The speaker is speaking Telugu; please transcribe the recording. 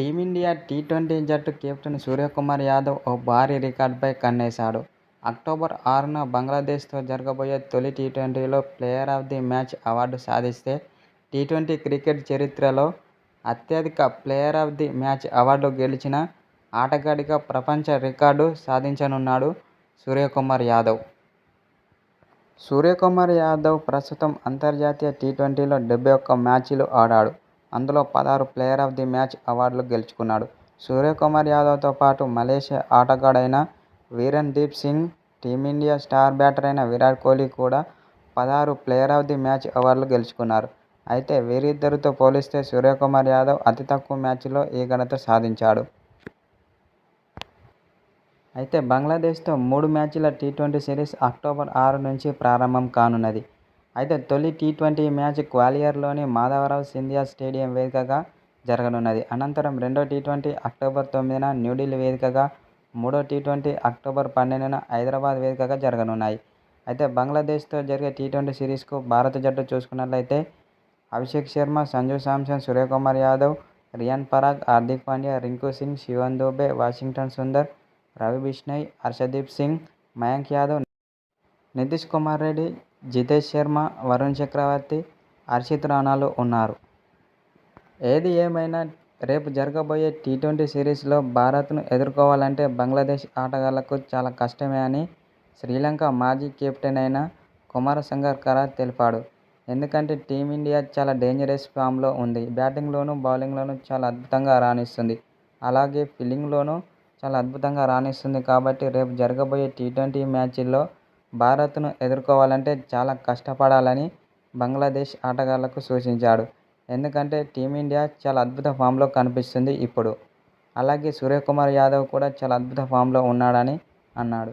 టీమిండియా టీ ట్వంటీ జట్టు కెప్టెన్ సూర్యకుమార్ యాదవ్ ఓ భారీ రికార్డుపై కన్నేశాడు. అక్టోబర్ ఆరున బంగ్లాదేశ్తో జరగబోయే తొలి టీ-ట్వంటీలో player of the match award సాధిస్తే టీ-ట్వంటీ క్రికెట్ చరిత్రలో అత్యధిక player of the match award గెలిచిన ఆటగాడిగా ప్రపంచ రికార్డు సాధించనున్నాడు సూర్యకుమార్ యాదవ్. సూర్యకుమార్ యాదవ్ ప్రస్తుతం అంతర్జాతీయ టీ-ట్వంటీలో డెబ్బై ఒక్క మ్యాచ్లు ఆడాడు. అందులో పదహారు ప్లేయర్ ఆఫ్ ది మ్యాచ్ అవార్డులు గెలుచుకున్నాడు. సూర్యకుమార్ యాదవ్తో పాటు Malaysia ఆటగాడైన Viren Deep Singh, team India star batter అయిన విరాట్ కోహ్లీ కూడా పదహారు ప్లేయర్ ఆఫ్ ది మ్యాచ్ అవార్డులు గెలుచుకున్నారు. అయితే వీరిద్దరితో పోలిస్తే సూర్యకుమార్ యాదవ్ అతి తక్కువ మ్యాచ్లో ఈ ఘనత సాధించాడు. అయితే బంగ్లాదేశ్తో మూడు మ్యాచ్ల టీ-ట్వంటీ సిరీస్ అక్టోబర్ ఆరు నుంచి ప్రారంభం కానున్నది. అయితే తొలి టీ-ట్వంటీ మ్యాచ్ గ్వాలియర్లోని మాధవరావ్ సింధియా స్టేడియం వేదికగా జరగనున్నది. అనంతరం రెండో టీ-ట్వంటీ అక్టోబర్ తొమ్మిదిన న్యూఢిల్లీ వేదికగా, మూడో టీ-ట్వంటీ అక్టోబర్ పన్నెండున హైదరాబాద్ వేదికగా జరగనున్నాయి. అయితే బంగ్లాదేశ్తో జరిగే టీ-ట్వంటీ సిరీస్కు భారత జట్టు చూసుకున్నట్లయితే అభిషేక్ శర్మ, సంజు శాంసన్, సూర్యకుమార్ యాదవ్, రియాన్ పరాగ్, హార్దిక్ పాండ్యా, రింకు సింగ్, శివన్ దూబే, వాషింగ్టన్ సుందర్, రవి బిష్ణయ్ హర్షదీప్ సింగ్, మయాంక్ యాదవ్, నితీష్ కుమార్ రెడ్డి, జితేష్ శర్మ, వరుణ్ చక్రవర్తి, హర్షిత్ రాణాలు ఉన్నారు. ఏది ఏమైనా రేపు జరగబోయే టీ-ట్వంటీ సిరీస్లో భారత్ను ఎదుర్కోవాలంటే బంగ్లాదేశ్ ఆటగాళ్ళకు చాలా కష్టమే అని శ్రీలంక మాజీ కెప్టెన్ అయిన కుమార సంగక్కర తెలిపాడు. ఎందుకంటే టీమిండియా చాలా డేంజరస్ ఫామ్లో ఉంది. బ్యాటింగ్లోనూ, బౌలింగ్లోనూ చాలా అద్భుతంగా రాణిస్తుంది అలాగే ఫీల్డింగ్లోనూ చాలా అద్భుతంగా రాణిస్తుంది కాబట్టి రేపు జరగబోయే టీ-ట్వంటీ మ్యాచ్ల్లో భారత్ను ఎదుర్కోవాలంటే చాలా కష్టపడాలని బంగ్లాదేశ్ ఆటగాళ్ళకు సూచించాడు. ఎందుకంటే టీమిండియా చాలా అద్భుత ఫామ్లో కనిపిస్తుంది ఇప్పుడు. అలాగే సూర్యకుమార్ యాదవ్ కూడా చాలా అద్భుత ఫామ్లో ఉన్నాడని అన్నాడు.